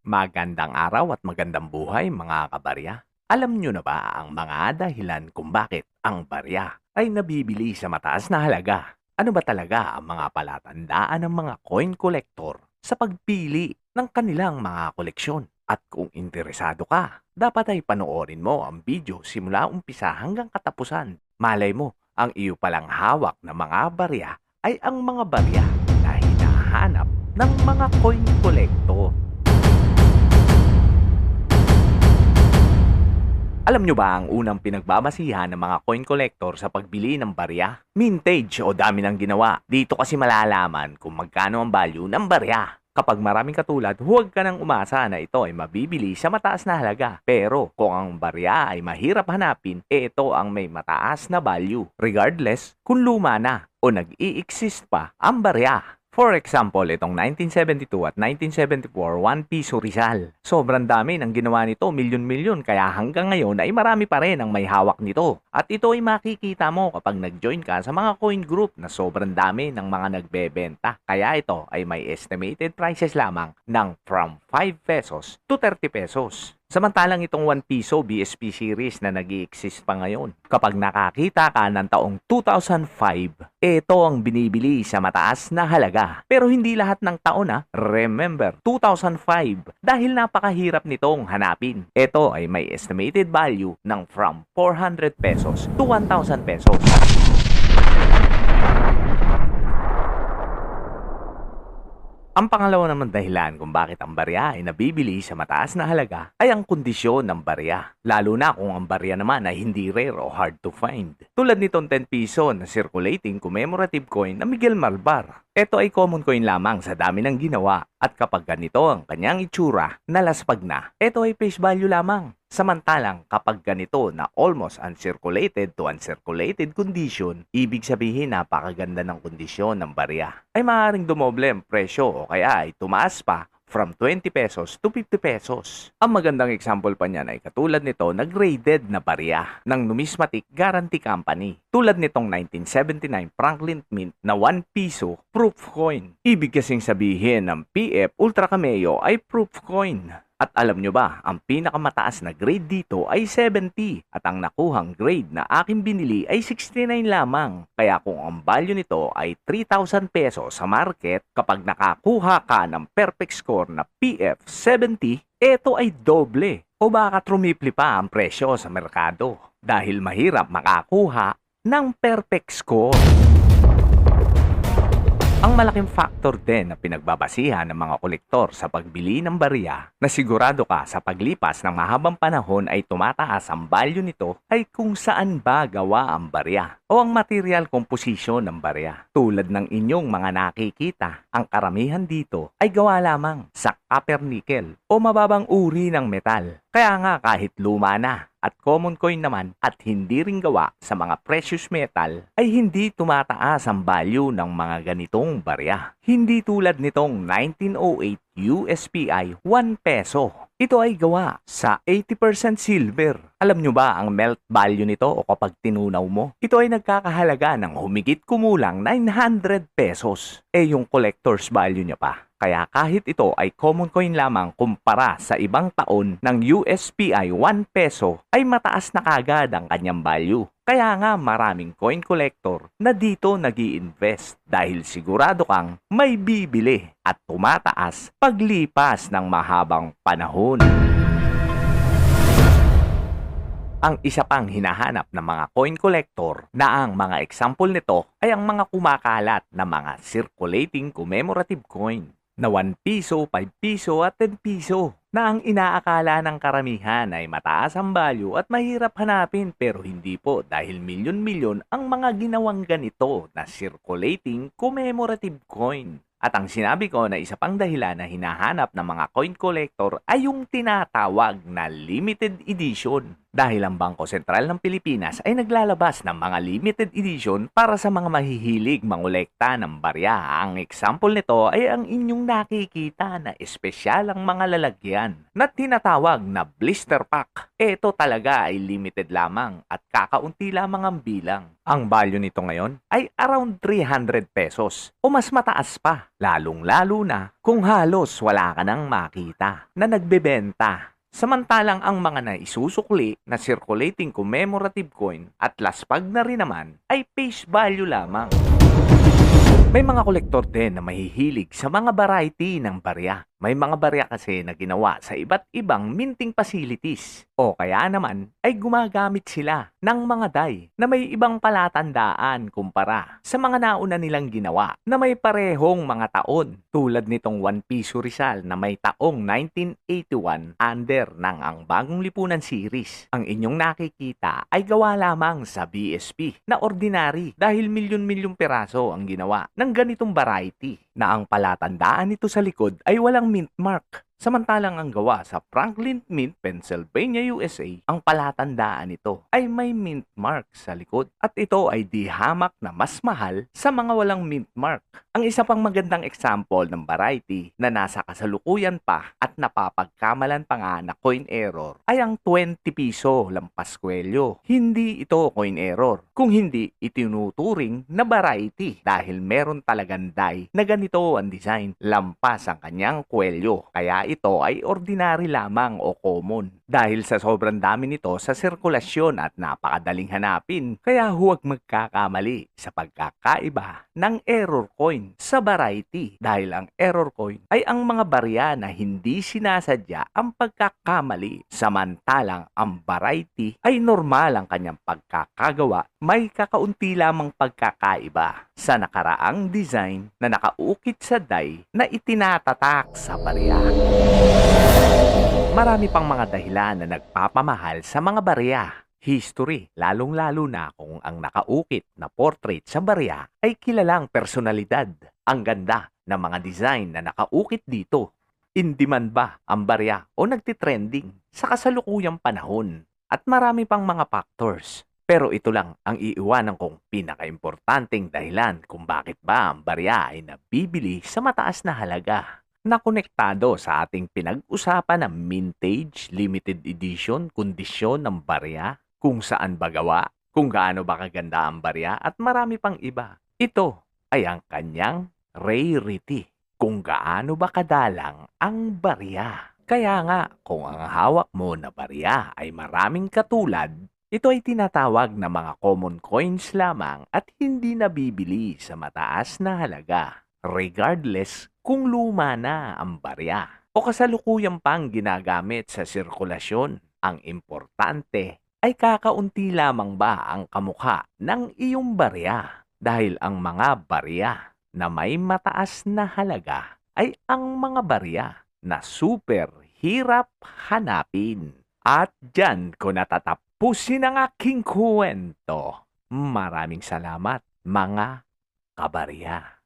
Magandang araw at magandang buhay mga kabarya. Alam nyo na ba ang mga dahilan kung bakit ang barya ay nabibili sa mataas na halaga? Ano ba talaga ang mga palatandaan ng mga coin collector sa pagpili ng kanilang mga koleksyon? At kung interesado ka, dapat ay panoorin mo ang video simula umpisa hanggang katapusan. Malay mo, ang iyo palang hawak na mga barya ay ang mga barya na hinahanap ng mga coin collector. Alam nyo ba ang unang pinagbabasihan ng mga coin collector sa pagbili ng barya? Mintage o dami ng ginawa. Dito kasi malalaman kung magkano ang value ng barya. Kapag maraming katulad, huwag ka nang umasa na ito ay mabibili sa mataas na halaga. Pero kung ang barya ay mahirap hanapin, eh ito ang may mataas na value. Regardless kung luma na o nag-i-exist pa ang barya. For example, itong 1972 at 1974 1 piso Rizal. Sobrang dami ng ginawa nito, milyon-milyon, kaya hanggang ngayon ay marami pa rin ang may hawak nito. At ito ay makikita mo kapag nag-join ka sa mga coin group na sobrang dami ng mga nagbebenta. Kaya ito ay may estimated prices lamang ng from 5 pesos to 30 pesos. Samantalang itong 1 piso BSP series na nag exist pa ngayon. Kapag nakakita ka ng taong 2005, ito ang binibili sa mataas na halaga. Pero hindi lahat ng taon na, remember, 2005, dahil napakahirap nitong hanapin. Ito ay may estimated value ng from 400 pesos to 1,000 pesos. Ang pangalawa naman dahilan kung bakit ang barya ay nabibili sa mataas na halaga ay ang kondisyon ng barya. Lalo na kung ang barya naman ay hindi rare o hard to find. Tulad nitong 10 piso na circulating commemorative coin na Miguel Malvar. Ito ay common coin lamang sa dami ng ginawa at kapag ganito ang kanyang itsura, nalaspag na, ito ay face value lamang. Samantalang kapag ganito na almost uncirculated to uncirculated condition, ibig sabihin napakaganda ng kondisyon ng barya. Ay maaaring dumoble ang presyo o kaya ay tumaas pa from 20 pesos to 50 pesos. Ang magandang example pa niyan ay katulad nito na graded na barya ng Numismatic Guarantee Company. Tulad nitong 1979 Franklin Mint na 1 piso proof coin. Ibig kasing sabihin ng PF Ultra Cameo ay proof coin. At alam nyo ba, ang pinakamataas na grade dito ay 70 at ang nakuhang grade na aking binili ay 69 lamang. Kaya kung ang value nito ay 3,000 pesos sa market, kapag nakakuha ka ng perfect score na PF 70, ito ay doble o baka trumipli pa ang presyo sa merkado dahil mahirap makakuha ng perfect score. Ang malaking factor din na pinagbabasihan ng mga kolektor sa pagbili ng barya na sigurado ka sa paglipas ng mahabang panahon ay tumataas ang value nito ay kung saan ba gawa ang barya o ang material composition ng barya. Tulad ng inyong mga nakikita, ang karamihan dito ay gawa lamang sa copper nickel o mababang uri ng metal. Kaya nga kahit luma na at common coin naman at hindi rin gawa sa mga precious metal ay hindi tumataas ang value ng mga ganitong barya. Hindi tulad nitong 1908 USPI 1 peso. Ito ay gawa sa 80% silver. Alam nyo ba ang melt value nito o kapag tinunaw mo? Ito ay nagkakahalaga ng humigit kumulang 900 pesos. Eh yung collector's value niya pa. Kaya kahit ito ay common coin lamang kumpara sa ibang taon ng USPI 1 peso ay mataas na kagad ang kanyang value. Kaya nga maraming coin collector na dito nag invest dahil sigurado kang may bibili at tumataas paglipas ng mahabang panahon. Ang isa pang hinahanap ng mga coin collector na ang mga example nito ay ang mga kumakalat na mga circulating commemorative coin na 1 piso, 5 piso at 10 piso na ang inaakala ng karamihan ay mataas ang value at mahirap hanapin pero hindi po dahil milyon-milyon ang mga ginawang ganito na circulating commemorative coin. At ang sinabi ko na isa pang dahilan na hinahanap ng mga coin collector ay yung tinatawag na limited edition. Dahil ang Bangko Sentral ng Pilipinas ay naglalabas ng mga limited edition para sa mga mahihilig mangolekta ng barya. Ang example nito ay ang inyong nakikita na espesyal ang mga lalagyan na tinatawag na blister pack. Ito talaga ay limited lamang at kakaunti lamang ang bilang. Ang value nito ngayon ay around 300 pesos o mas mataas pa, lalong-lalo na kung halos wala ka nang makita na nagbebenta. Samantalang ang mga naisusukli na circulating commemorative coin at laspag na rin naman ay face value lamang. May mga kolektor din na mahihilig sa mga variety ng barya. May mga barya kasi na ginawa sa iba't ibang minting facilities. O kaya naman ay gumagamit sila ng mga die na may ibang palatandaan kumpara sa mga nauna nilang ginawa na may parehong mga taon. Tulad nitong 1 piso Rizal na may taong 1981 under ng ang bagong lipunan series. Ang inyong nakikita ay gawa lamang sa BSP na ordinary dahil milyon-milyong peraso ang ginawa ng ganitong variety na ang palatandaan nito sa likod ay walang mint mark. Samantalang ang gawa sa Franklin Mint, Pennsylvania, USA, ang palatandaan nito ay may mint mark sa likod. At ito ay di hamak na mas mahal sa mga walang mint mark. Ang isa pang magandang example ng variety na nasa kasalukuyan pa at napapagkamalan pa nga na coin error ay ang 20 piso lampas kwelyo. Hindi ito coin error, kung hindi itinuturing na variety dahil meron talagang die na ganito ang design, lampas ang kanyang kwelyo. Kaya ito ay ordinary lamang o common. Dahil sa sobrang dami nito sa sirkulasyon at napakadaling hanapin, kaya huwag magkakamali sa pagkakaiba ng error coin sa variety. Dahil ang error coin ay ang mga barya na hindi sinasadya ang pagkakamali. Samantalang ang variety ay normal ang kanyang pagkakagawa. May kakaunti lamang pagkakaiba sa nakaraang design na nakaukit sa die na itinatatak sa barya. Marami pang mga dahilan na nagpapamahal sa mga barya. History, lalong-lalo na kung ang nakaukit na portrait sa barya ay kilalang personalidad. Ang ganda ng mga design na nakaukit dito. Hindi man ba ang barya o nagtitrending sa kasalukuyang panahon? At marami pang mga factors. Pero ito lang ang iiwanan kong pinakaimportanteng dahilan kung bakit ba ang barya ay nabibili sa mataas na halaga na konektado sa ating pinag-usapan ng vintage, limited edition, kondisyon ng barya, kung saan ba gawa, kung gaano ba kaganda ang barya at marami pang iba. Ito ay ang kanyang rarity, kung gaano ba kadalang ang barya. Kaya nga, kung ang hawak mo na barya ay maraming katulad, ito ay tinatawag na mga common coins lamang at hindi nabibili sa mataas na halaga regardless kung luma na ang barya o kasalukuyang pang ginagamit sa sirkulasyon. Ang importante ay kakaunti lamang ba ang kamukha ng iyong barya dahil ang mga barya na may mataas na halaga ay ang mga barya na super hirap hanapin. At dyan ko natatapusin ang aking kwento. Maraming salamat mga kabarya.